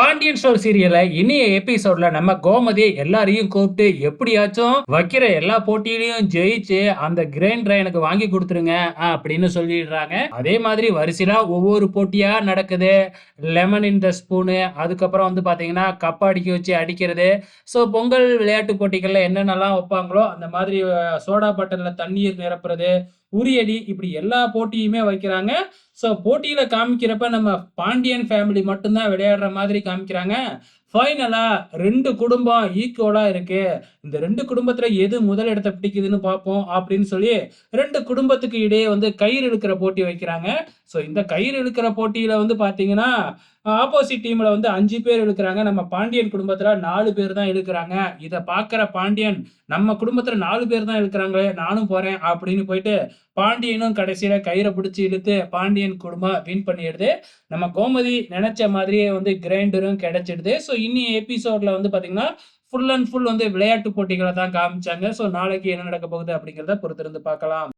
Pandian store சீரியல்ல இனிய எபிசோட்ல நம்ம கோமதி எல்லாரையும் கூப்பிட்டு எப்படியாச்சும் வைக்கிற எல்லா போட்டியிலையும் ஜெயிச்சு அந்த கிரைண்டரை எனக்கு வாங்கி கொடுத்துருங்க அப்படின்னு சொல்லிடுறாங்க. அதே மாதிரி வரிசையா ஒவ்வொரு போட்டியா நடக்குது. லெமன் இன் த ஸ்பூனு அதுக்கப்புறம் வந்து பாத்தீங்கன்னா கப் அடிக்க வச்சு அடிக்கிறது. ஸோ பொங்கல் விளையாட்டு போட்டிகள்ல என்னென்னலாம் வைப்பாங்களோ அந்த மாதிரி சோடா பாட்டில்ல தண்ணீர் நிரப்புறது உரியடி இப்படி எல்லா போட்டியுமே வைக்கிறாங்க. ஸோ போட்டியில் காமிக்கிறப்ப நம்ம பாண்டியன் ஃபேமிலி மட்டும்தான் விளையாடுற மாதிரி காமிக்கிறாங்க. ஃபைனலாக ரெண்டு குடும்பம் ஈக்குவலாக இருக்கு. இந்த ரெண்டு குடும்பத்தில் எது முதல் இடத்தை பிடிக்குதுன்னு பார்ப்போம் அப்படின்னு சொல்லி ரெண்டு குடும்பத்துக்கு இடையே வந்து கயிறு இழுக்கிற போட்டி வைக்கிறாங்க. ஸோ இந்த கயிறு இழுக்கிற போட்டியில் வந்து பார்த்தீங்கன்னா ஆப்போசிட் டீமில் வந்து அஞ்சு பேர் இழுக்கிறாங்க. நம்ம பாண்டியன் குடும்பத்தில் நாலு பேர் தான் இழுக்கிறாங்க. இதை பார்க்குற பாண்டியன் நம்ம குடும்பத்தில் நாலு பேர் தான் இழுக்கிறாங்களே நானும் போகிறேன் அப்படின்னு போயிட்டு பாண்டியனும் கடைசியில் கயிறை பிடிச்சி இழுத்து பாண்டியன் குடும்பம் வின் பண்ணிடுது. நம்ம கோமதி நினச்ச மாதிரியே வந்து கிரைண்டரும் கிடைச்சிடுது. ஸோ இன்னி எபிசோடில் வந்து பார்த்தீங்கன்னா ஃபுல் அண்ட் ஃபுல் வந்து விளையாட்டு போட்டிகளை தான் காமிச்சாங்க. ஸோ நாளைக்கு என்ன நடக்க போகுது அப்படிங்கிறத பொறுத்திருந்து பார்க்கலாம்